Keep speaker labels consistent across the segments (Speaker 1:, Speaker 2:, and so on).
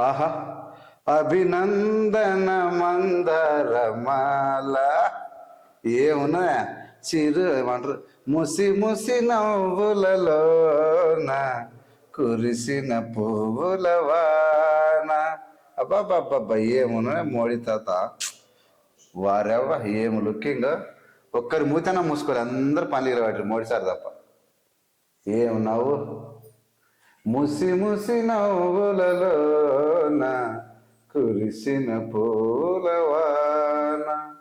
Speaker 1: ఆహా. అభినందన మందరమాల. ఏమున్నా చిరు ఏమంటారు ముసి ముసి నవ్వులలోన కురిసిన పువ్వుల వాన. అబ్బాబ్బాబ్బా ఏమున్నా మోడీ తాత? వారెవ్వ ఏము లుకింగ్ ఒక్కరి మూతన మూసుకోరు అందరు పనులు పట్టారు మోడీ సార్ తప్ప. ఏమున్నావు నవ్వు? ముసి ముసి నవ్వులలో కురిసిన పూలవాన.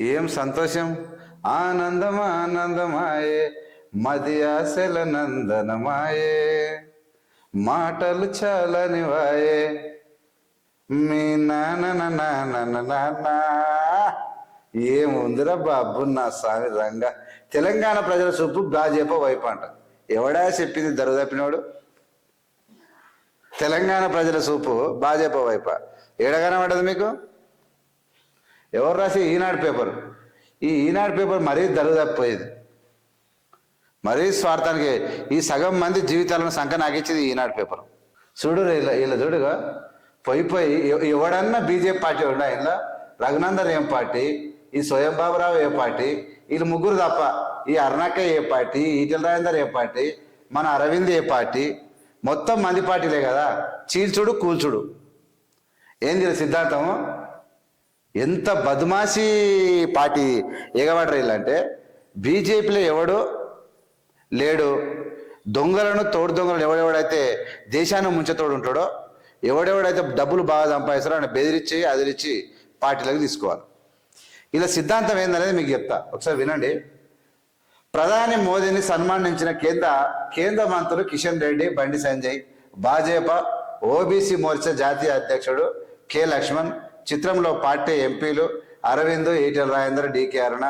Speaker 1: ఏం సంతోషం? ఆనందం ఆనందమాయే మది ఆశల నందనమాయే. మాటలు చాలని వాయే. మీ నాన్న నాన్న ఏముందిరా బాబు నా స్వామి రంగా. తెలంగాణ ప్రజల చూపు బాజేప వైపు అంట. ఎవడా చెప్పింది దరుదప్పినోడు తెలంగాణ ప్రజల చూపు భాజపా వైప. ఏడగానే పడ్డది మీకు? ఎవరు రాసి ఈనాడు పేపర్? ఈ ఈనాడు పేపర్ మరీ దరుదప్పిపోయేది మరీ స్వార్థానికి ఈ సగం మంది జీవితాలను సంఖ నాకిచ్చేది ఈనాడు పేపర్. చూడు ఇలా ఇలా చూడుగా. పోయి పోయి ఎవడన్నా బీజేపీ పార్టీ ఉండా ఇలా రఘునందన్ ఏం పార్టీ? ఈ స్వయం బాబురావు ఏ పార్టీ? వీళ్ళు ముగ్గురు తప్ప ఈ అరుణాక ఏ పార్టీ? ఈటెల రాజేందర్ ఏ పార్టీ? మన అరవింద్ ఏ పార్టీ? మొత్తం మందిపాటిలే పార్టీలే కదా. చీల్చుడు కూల్చుడు. ఏంది వీళ్ళ సిద్ధాంతము? ఎంత బదమాసి పార్టీ ఎగబడరు వీళ్ళంటే బీజేపీలో ఎవడు లేడు? దొంగలను తోడు దొంగలను ఎవడెవడైతే దేశాన్ని ముంచతోడు ఉంటాడో ఎవడెవడైతే డబ్బులు బాగా సంపాదిస్తారో ఆయన బెదిరించి అదిరించి పార్టీలకు తీసుకోవాలి. ఇలా సిద్ధాంతం ఏందనేది మీకు చెప్తా. ఒకసారి వినండి. ప్రధాని మోదీని సన్మానించిన కేంద్ర కేంద్ర మంత్రులు కిషన్ రెడ్డి బండి సంజయ్ భాజపా ఓబీసీ మోర్చా జాతీయ అధ్యక్షుడు కె లక్ష్మణ్ చిత్రంలో పార్టీ ఎంపీలు అరవింద్ ఈటెల రాజేందర్ డికే అరుణ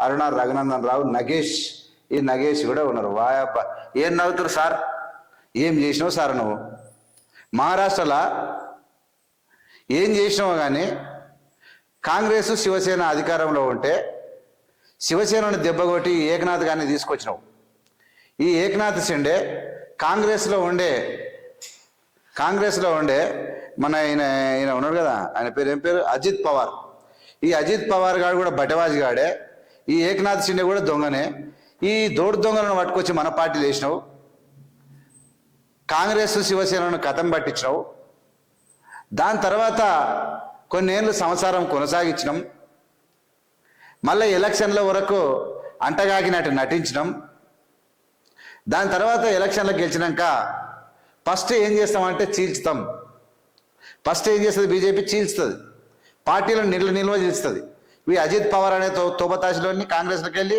Speaker 1: అరుణ రఘునందన్ రావు నగేష్ ఈ నగేష్ కూడా ఉన్నారు. వాయప్ప ఏం నవ్వుతారు సార్? ఏం చేసినావు సార్ నువ్వు? మహారాష్ట్రలో? ఏం చేసినావు కానీ కాంగ్రెస్ శివసేన అధికారంలో ఉంటే శివసేనను దెబ్బగొట్టి ఈ ఏకనాథ్ గారిని తీసుకొచ్చినావు. ఈ ఏకనాథ్ షిండే కాంగ్రెస్లో ఉండే కాంగ్రెస్లో ఉండే మన ఆయన ఈయన ఉన్నాడు కదా ఆయన పేరు ఏం పేరు? అజిత్ పవార్. ఈ అజిత్ పవార్ గాడు కూడా బటవాజ్ గాడే. ఈ ఏకనాథ్ షిండే కూడా దొంగనే. ఈ దోడు దొంగలను పట్టుకొచ్చి మన పార్టీలు వేసినావు. కాంగ్రెస్ శివసేనను కథం పట్టించినావు. దాని తర్వాత కొన్నేళ్ళు సంసారం కొనసాగించినాం. మళ్ళీ ఎలక్షన్ల వరకు అంటగాకినట్టు నటించడం. దాని తర్వాత ఎలక్షన్లో గెలిచినాక ఫస్ట్ ఏం చేస్తామంటే చీల్చుతాం. ఫస్ట్ ఏం చేస్తుంది బీజేపీ చీల్చుతుంది. పార్టీలను నిల్వ నిల్వ చేస్తుంది. ఈ అజిత్ పవార్ అనే తో తోబతాశిలోని కాంగ్రెస్లోకి వెళ్ళి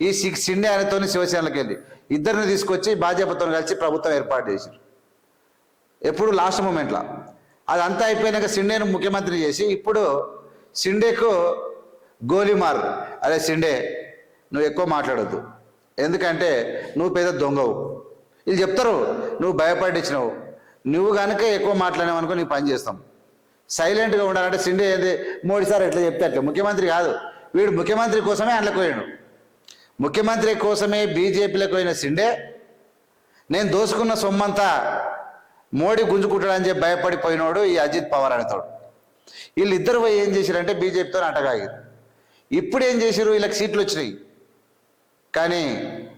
Speaker 1: ఈ సిక్ సిండే అనేతో శివసేనలోకి వెళ్ళి ఇద్దరిని తీసుకొచ్చి భాజపాతో కలిసి ప్రభుత్వం ఏర్పాటు చేశారు ఎప్పుడు లాస్ట్ మూమెంట్లో. అదంతా అయిపోయినాక సిండేను ముఖ్యమంత్రి చేసి ఇప్పుడు సిండేకు గోలిమార్. అరే సిండే నువ్వు ఎక్కువ మాట్లాడొద్దు. ఎందుకంటే నువ్వు పెద్ద దొంగవు. వీళ్ళు చెప్తారు నువ్వు భయపడించినవు నువ్వు కనుక ఎక్కువ మాట్లాడినావు అనుకో నీకు పని చేస్తాం. సైలెంట్గా ఉండాలంటే సిండే ఏంది? మోడీ సార్ ఎట్లా చెప్తే అట్లా. ముఖ్యమంత్రి కాదు. వీడు ముఖ్యమంత్రి కోసమే అందులోకి పోయాడు. ముఖ్యమంత్రి కోసమే బీజేపీలోకి పోయిన సిండే నేను దోసుకున్న సొమ్మంతా మోడీ గుంజుకుంటాడని చెప్పి భయపడిపోయినోడు ఈ అజిత్ పవార్ అనేతోడు వీళ్ళిద్దరు పోయి ఏం చేశారంటే బీజేపీతో నాటకాగింది ఇప్పుడు ఏం చేశారు వీళ్ళకి సీట్లు వచ్చినాయి కానీ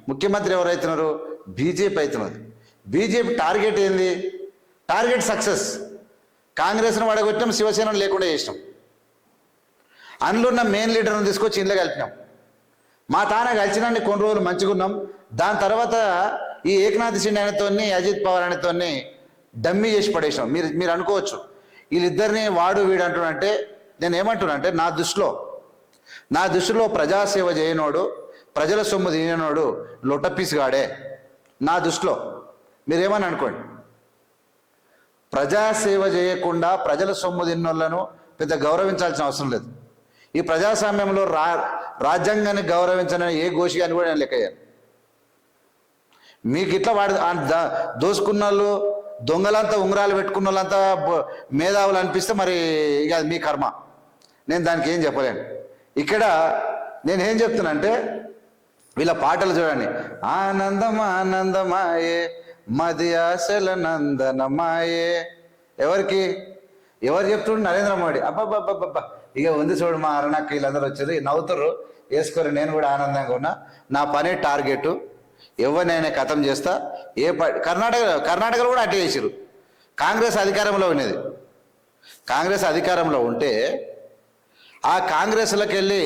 Speaker 1: ముఖ్యమంత్రి ఎవరైతున్నారు? బీజేపీ అవుతున్నది బీజేపీ టార్గెట్ ఏంది? Target success. కాంగ్రెస్ను వాడగొట్టినాం శివసేనను లేకుండా చేసినాం. అందులో ఉన్న మెయిన్ లీడర్ను తీసుకొచ్చి ఇంట్లో కలిపినాం. మా తాన కలిసినాన్ని కొన్ని రోజులు మంచుకున్నాం దాని తర్వాత ఈ ఏకనాథ్ సింగ్ అనేతోని అజిత్ పవార్ అనేతోని డమ్మీ చేసి పడేసినాం. మీరు మీరు అనుకోవచ్చు. వీళ్ళిద్దరిని వాడు వీడు అంటున్నంటే నేను ఏమంటున్నానంటే నా దృష్టిలో నా దృష్టిలో ప్రజాసేవ చేయనోడు ప్రజల సొమ్ము తిననోడు లొటపీసుగాడే గాడే. నా దృష్టిలో. మీరేమని అనుకోండి? ప్రజాసేవ చేయకుండా ప్రజల సొమ్ము తిన్నోళ్ళను పెద్ద గౌరవించాల్సిన అవసరం లేదు. ఈ ప్రజాస్వామ్యంలో రా రాజ్యాంగాన్ని గౌరవించని ఏ గోషి అని కూడా నేను లెక్కయ్యాను మీకు ఇట్లా వాడి దోసుకున్న వాళ్ళు దొంగలంతా ఉంగరాలు పెట్టుకున్న వాళ్ళంతా మేధావులు అనిపిస్తే మరి ఇక అది మీ కర్మ. నేను దానికి ఏం చెప్పలేను. ఇక్కడ నేను ఏం వీళ్ళ పాటలు చూడండి. ఆనందం ఆనందమాయే మది ఆశల నందనమాయే. ఎవరికి? ఎవరు చెప్తుండ్రు? నరేంద్ర మోడీ. అబ్బాబ్బాబ్బా ఇక ఉంది చూడు మా అరణక్క వీళ్ళందరూ వచ్చారు. నవ్వుతారు వేసుకోరు. నేను కూడా ఆనందంగా ఉన్నా. నా పనే టార్గెట్. ఎవరినైనా కథం చేస్తా. ఏ ప కర్ణాటక కర్ణాటకలో కూడా అట్టే చేసిరు కాంగ్రెస్ అధికారంలో ఉన్నది. కాంగ్రెస్ అధికారంలో ఉంటే ఆ కాంగ్రెస్లోకి వెళ్ళి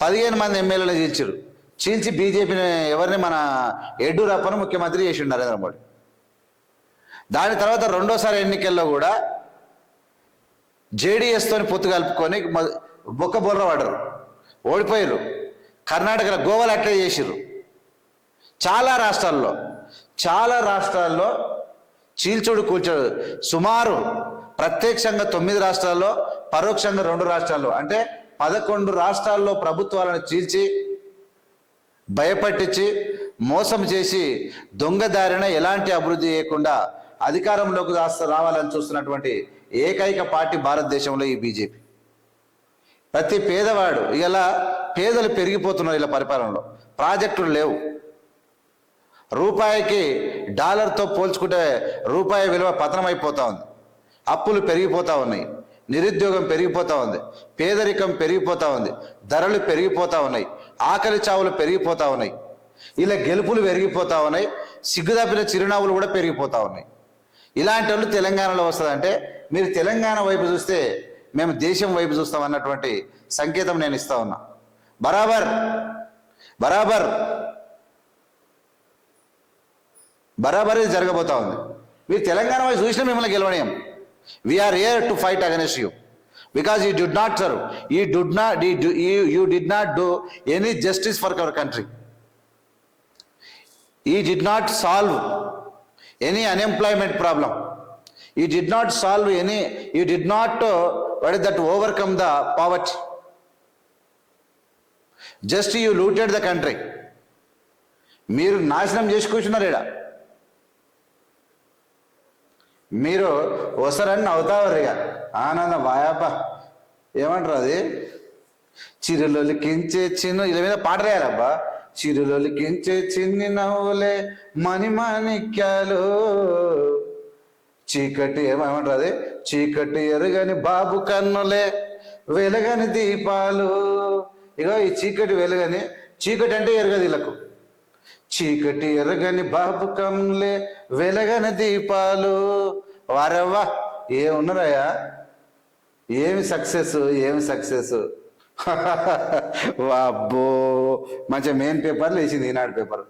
Speaker 1: పదిహేను మంది ఎమ్మెల్యేలు చీల్చారు చీల్చి బీజేపీని ఎవరిని మన యడ్యూరప్పను ముఖ్యమంత్రి చేసిండు నరేంద్ర మోడీ. దాని తర్వాత రెండోసారి ఎన్నికల్లో కూడా జేడీఎస్తోని పొత్తు కలుపుకొని బొక్క బొర్ర పడరు ఓడిపోయారు కర్ణాటకలో గోవాలు అట్లే చేసిర్రు. చాలా రాష్ట్రాల్లో చాలా రాష్ట్రాల్లో చీల్చుడు కూల్చుడు సుమారు ప్రత్యక్షంగా తొమ్మిది రాష్ట్రాల్లో పరోక్షంగా రెండు రాష్ట్రాల్లో. అంటే పదకొండు రాష్ట్రాల్లో ప్రభుత్వాలను చీల్చి భయపట్టించి మోసం చేసి దొంగదారిన ఎలాంటి అభివృద్ధి చేయకుండా అధికారంలోకి రావాలని చూస్తున్నటువంటి ఏకైక పార్టీ భారతదేశంలో ఈ బీజేపీ. ప్రతి పేదవాడు ఇలా పేదలు పెరిగిపోతున్నారు ఇలా పరిపాలనలో. ప్రాజెక్టులు లేవు. రూపాయికి డాలర్తో పోల్చుకుంటే రూపాయి విలువ పతనమైపోతా ఉంది. అప్పులు పెరిగిపోతూ ఉన్నాయి. నిరుద్యోగం పెరిగిపోతూ ఉంది. పేదరికం పెరిగిపోతూ ఉంది. ధరలు పెరిగిపోతూ ఉన్నాయి. ఆకలి చావులు పెరిగిపోతూ ఉన్నాయి. ఇలా గెలుపులు పెరిగిపోతూ ఉన్నాయి. సిగ్గుదప్పిన చిరునవ్వులు కూడా పెరిగిపోతూ ఉన్నాయి. ఇలాంటి వాళ్ళు తెలంగాణలో వస్తుందంటే మీరు తెలంగాణ వైపు చూస్తే మేము దేశం వైపు చూస్తాం అన్నటువంటి సంకేతం నేను ఇస్తా ఉన్నా. బరాబర్. బరాబర్. బరాబర్ ఇది జరగబోతా ఉంది. మీరు తెలంగాణ వైపు చూసినా మిమ్మల్ని గెలవనీయం we're here to fight against you because you did not serve you did not you did not do any justice for our country he did not solve any unemployment problem he did not solve any you did not what is that overcome the poverty just you looted the country మీరు నాశనం చేసి కూర్చున్నారు మీరు వస్తారని నవ్వుతావారు ఇక ఆనందం వాయాప ఏమంటారు అది? చిరులొలికించే చిన్న ఇలా మీద పాట రాయాలబ్బా. చిరులొలికించే చిన్ని నవ్వులే మణి మాణిక్యాలు. చీకటి ఏమంటారు అది? చీకటి ఎరుగని బాబు కన్నులే వెలగని దీపాలు. ఇగో ఈ చీకటి వెలుగని చీకటి అంటే ఎరగదు వీళ్ళకు చీకటి ఎరగని బాపుకంలే వెలగని దీపాలు. వారవ్వా ఏమున్నారయ్యా ఏమి సక్సెస్ ఏమి సక్సెస్? అబ్బో మంచిగా మెయిన్ పేపర్లు వేసింది ఈనాడు పేపర్.